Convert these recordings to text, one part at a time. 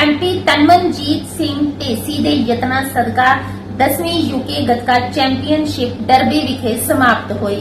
MP Tanmanjeet Singh Dhesi ਦੇ ਯਤਨਾਂ ਸਦਕਾ 10ਵੀਂ ਯੂਕੇ ਗੱਤਕਾ ਚੈਂਪੀਅਨਸ਼ਿਪ ਡਰਬੀ ਵਿਖੇ ਸਮਾਪਤ ਹੋਈ,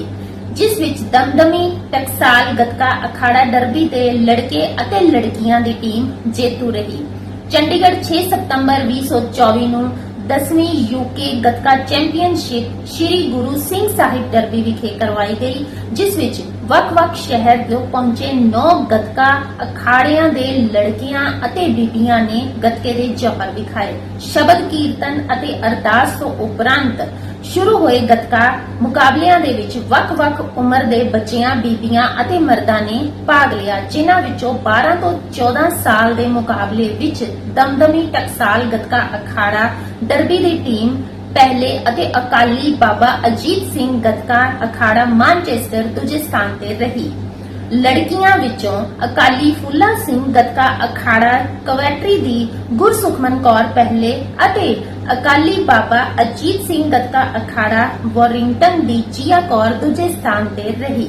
ਜਿਸ ਵਿੱਚ ਦਮਦਮੀ, ਟਕਸਾਲ ਗੱਤਕਾ, ਅਖਾੜਾ ਡਰਬੀ ਦੇ ਲੜਕੇ ਅਤੇ ਲੜਕੀਆਂ ਦੀ ਟੀਮ ਜੇਤੂ ਰਹੀ। ਚੰਡੀਗੜ੍ਹ 6 ਸਤੰਬਰ 2024 ਨੂੰ 10ਵੀਂ UK Gatka championship Sri Guru Singh Sahib Derby ਵਿਖੇ ਕਰਵਾਈ ਗਈ, ਜਿਸ ਵਿੱਚ ਵੱਖ-ਵੱਖ ਸ਼ਹਿਰ ਤੋਂ ਪਹੁੰਚੇ 9 ਗੱਤਕਾ ਅਖਾੜਿਆਂ ਦੇ ਲੜਕੀਆਂ ਅਤੇ ਬੀਬੀਆਂ ਨੇ ਗੱਤਕੇ ਦੇ ਜੌਹਰ ਵਿਖਾਏ ਸ਼ਬਦ ਕੀਰਤਨ ਅਤੇ ਅਰਦਾਸ ਤੋਂ ਉਪਰੰਤ ਸ਼ੁਰੂ ਹੋਏ ਗੱਤਕਾ ਮੁਕਾਬਲਿਆਂ ਦੇ ਵਿੱਚ ਵੱਖ-ਵੱਖ ਉਮਰ ਦੇ ਬੱਚਿਆਂ, ਬੀਬੀਆਂ ਅਤੇ ਮਰਦਾਂ ਨੇ ਭਾਗ ਲਿਆ, ਜਿਨ੍ਹਾਂ ਵਿੱਚੋਂ 12 ਤੋਂ 14 ਸਾਲ ਦੇ ਮੁਕਾਬਲੇ ਵਿੱਚ ਦਮਦਮੀ ਟਕਸਾਲ ਗੱਤਕਾ ਅਖਾੜਾ, ਡਰਬੀ ਦੀ ਟੀਮ, ਪਹਿਲੇ ਅਤੇ ਅਕਾਲੀ ਬਾਬਾ ਅਜੀਤ ਸਿੰਘ ਗੱਤਕਾ ਅਖਾੜਾ ਮਾਨਚੈਸਟਰ ਦੂਜੇ ਸਥਾਨ ਤੇ ਰਹੀ। ਲੜਕੀਆਂ ਵਿੱਚੋਂ ਅਕਾਲੀ ਫੁੱਲਾ ਸਿੰਘ ਗੱਤਕਾ ਅਖਾੜਾ ਕਵੈਟਰੀ ਦੀ ਗੁਰਸੁਖਮਨ ਕੌਰ ਪਹਿਲੇ ਅਤੇ ਅਕਾਲੀ ਬਾਬਾ ਅਜੀਤ ਸਿੰਘ ਗੱਤਕਾ ਅਖਾੜਾ, ਵਾਰਿੰਗਟਨ ਦੀ ਜੀਆ ਕੌਰ ਦੂਜੇ ਸਥਾਨ ਤੇ ਰਹੀ।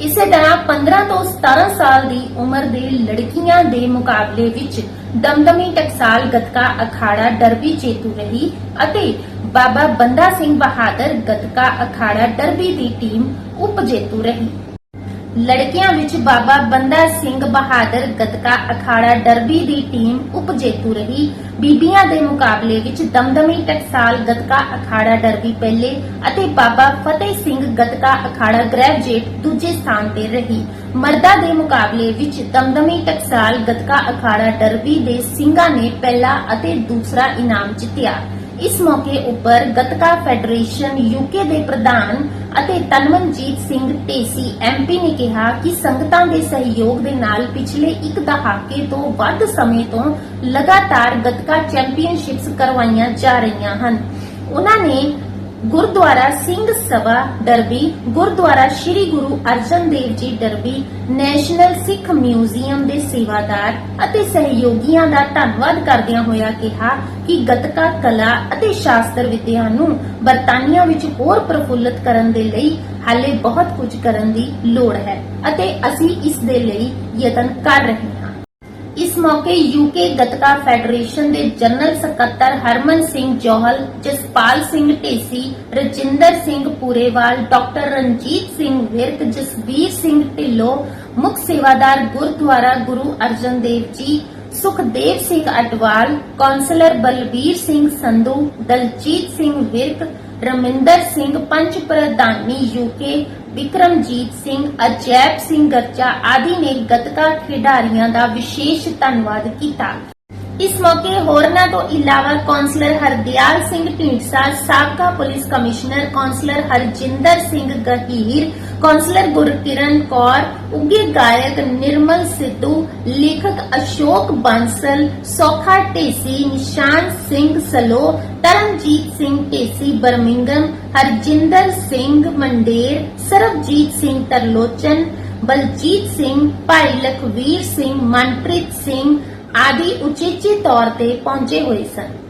ਇਸੇ ਤਰ੍ਹਾਂ 15 ਤੋਂ 17 ਸਾਲ ਦੀ ਉਮਰ ਦੇ ਲੜਕੀਆਂ ਦੇ ਮੁਕਾਬਲੇ ਵਿੱਚ ਦਮਦਮੀ ਟਕਸਾਲ ਗੱਤਕਾ ਅਖਾੜਾ ਡਰਬੀ ਜੇਤੂ ਰਹੀ ਅਤੇ ਬਾਬਾ ਬੰਦਾ ਸਿੰਘ ਬਹਾਦਰ ਗੱਤਕਾ ਅਖਾੜਾ ਡਰਬੀ ਦੀ ਟੀਮ ਉਪ ਜੇਤੂ ਰਹੀ। ਲੜਕੀਆਂ ਵਿੱਚ ਬਾਬਾ ਬੰਦਾ ਸਿੰਘ ਬਹਾਦਰ, ਗਤਕਾ, ਅਖਾੜਾ, ਡਰਬੀ ਦੀ ਟੀਮ ਉਪ ਰਹੀ। ਬੀਬੀਆਂ ਦੇ ਮੁਕਾਬਲੇ ਵਿੱਚ ਦਮਦਮੀ ਟਕਸਾਲ, ਗੱਤਕਾ, ਅਖਾੜਾ, ਡਰਬੀ ਪਹਿਲੇ ਅਤੇ ਬਾਬਾ ਫਤਿਹ ਸਿੰਘ, ਗੱਤਕਾ, ਅਖਾੜਾ ਗ੍ਰੈਜੂਏਟ ਦੂਜੇ ਸਥਾਨ ਤੇ ਰਹੀ। ਮਰਦਾਂ ਦੇ ਮੁਕਾਬਲੇ ਵਿੱਚ ਦਮਦਮੀ ਟਕਸਾਲ, ਗਤਕਾ, ਅਖਾੜਾ, ਡਰਬੀ ਦੇ ਸਿੰਘਾਂ ਨੇ ਪਹਿਲਾ ਅਤੇ ਦੂਸਰਾ ਇਨਾਮ ਜਿੱਤਿਆ। ਇਸ ਮੌਕੇ ਉੱਪਰ ਗਤਕਾ ਫੈਡਰੇਸ਼ਨ ਯੂਕੇ ਦੇ ਪ੍ਰਧਾਨ ਅਤੇ ਤਨਮਨਜੀਤ ਸਿੰਘ ਢੇਸੀ ਐਮਪੀ ਨੇ ਕਿਹਾ ਕਿ ਸੰਗਤਾਂ ਦੇ ਸਹਿਯੋਗ ਦੇ ਨਾਲ ਪਿਛਲੇ ਇੱਕ ਦਹਾਕੇ ਤੋਂ ਵੱਧ ਸਮੇਂ ਤੋਂ ਲਗਾਤਾਰ ਗੱਤਕਾ ਚੈਂਪੀਅਨਸ਼ਿਪਸ ਕਰਵਾਈਆਂ ਜਾ ਰਹੀਆਂ ਹਨ। ਉਹਨਾਂ ਨੇ Gurdwara Singh Sabha Derby, Gurdwara Sri Guru Arjan Dev ji Derby, national ਸਿੱਖ ਮਿਊਜ਼ੀਅਮ ਦੇ ਸੇਵਾਦਾਰ ਅਤੇ ਸਹਿਯੋਗੀਆਂ ਦਾ ਧੰਨਵਾਦ ਕਰਦਿਆਂ ਹੋਇਆ ਕਿਹਾ ਕਿ ਗਤਕਾ ਕਲਾ ਅਤੇ ਸ਼ਾਸਤਰ ਵਿਦਿਆ ਨੂੰ ਬਰਤਾਨੀਆ ਵਿੱਚ ਹੋਰ ਪ੍ਰਫੁੱਲਤ ਕਰਨ ਦੇ ਲਈ ਹਾਲੇ ਬਹੁਤ ਕੁਝ ਕਰਨ ਦੀ ਲੋੜ ਹੈ ਅਤੇ ਅਸੀਂ ਇਸ ਦੇ ਲਈ ਯਤਨ ਕਰ ਰਹੇ ਹਾਂ। ਇਸ ਮੌਕੇ ਯੂਕੇ ਗੱਤਕਾ ਫੈਡਰੇਸ਼ਨ ਦੇ ਜਨਰਲ ਸਕੱਤਰ ਹਰਮਨ ਸਿੰਘ ਜੋਹਲ ਜਸਪਾਲ ਸਿੰਘ ਢੇਸੀ, ਰਜਿੰਦਰ ਸਿੰਘ ਪੂਰੇਵਾਲ, ਡਾਕਟਰ ਰਣਜੀਤ ਸਿੰਘ ਵਿਰਕ, ਜਸਵੀਰ ਸਿੰਘ ਢਿੱਲੋਂ, ਮੁੱਖ ਸੇਵਾਦਾਰ ਗੁਰਦੁਆਰਾ ਗੁਰੂ ਅਰਜਨ ਦੇਵ ਜੀ, ਸੁਖਦੇਵ ਸਿੰਘ ਅਟਵਾਲ, ਕੌਂਸਲਰ ਬਲਬੀਰ ਸਿੰਘ ਸੰਧੂ, ਦਲਜੀਤ ਸਿੰਘ ਵਿਰਕ ਰਮਿੰਦਰ ਸਿੰਘ ਪੰਚ ਪ੍ਰਧਾਨੀ ਯੂਕੇ ਵਿਕਰਮਜੀਤ ਸਿੰਘ, ਅਜੈਬ ਸਿੰਘ ਗਰਚਾ ਆਦਿ ਨੇ ਗੱਤਕਾ ਖਿਡਾਰੀਆਂ ਦਾ ਵਿਸ਼ੇਸ਼ ਧੰਨਵਾਦ ਕੀਤਾ। ਇਸ ਮੌਕੇ ਹੋਰਨਾਂ ਤੋਂ ਇਲਾਵਾ ਕੌਂਸਲਰ ਹਰਦਿਆਲ ਸਿੰਘ ਢੀਂਡਸਾ, ਸਾਬਕਾ police commissioner councillor Harjinder Singh Gahir, councillor Gurkiran Kaur ਉੱਗੇ ਗਾਇਕ ਨਿਰਮਲ ਸਿੱਧੂ, ਲੇਖਕ ਅਸ਼ੋਕ ਬਾਂਸਲ, ਸੋਖਾ ਢੇਸੀ ਨਿਸ਼ਾਨ ਸਿੰਘ ਸਲੋ, ਤਰਨਜੀਤ ਸਿੰਘ ਢੇਸੀ ਬਰਮਿੰਗਮ ਹਰਜਿੰਦਰ ਸਿੰਘ ਮੰਡੇਰ, ਸਰਬਜੀਤ ਸਿੰਘ ਤਰਲੋਚਨ, ਬਲਜੀਤ ਸਿੰਘ, ਭਾਈ ਲਖਵੀਰ ਸਿੰਘ, ਮਨਪ੍ਰੀਤ ਸਿੰਘ ਆਦਿ ਉਚੇਚੇ ਤੌਰ ਤੇ ਪਹੁੰਚੇ ਹੋਏ ਸਨ।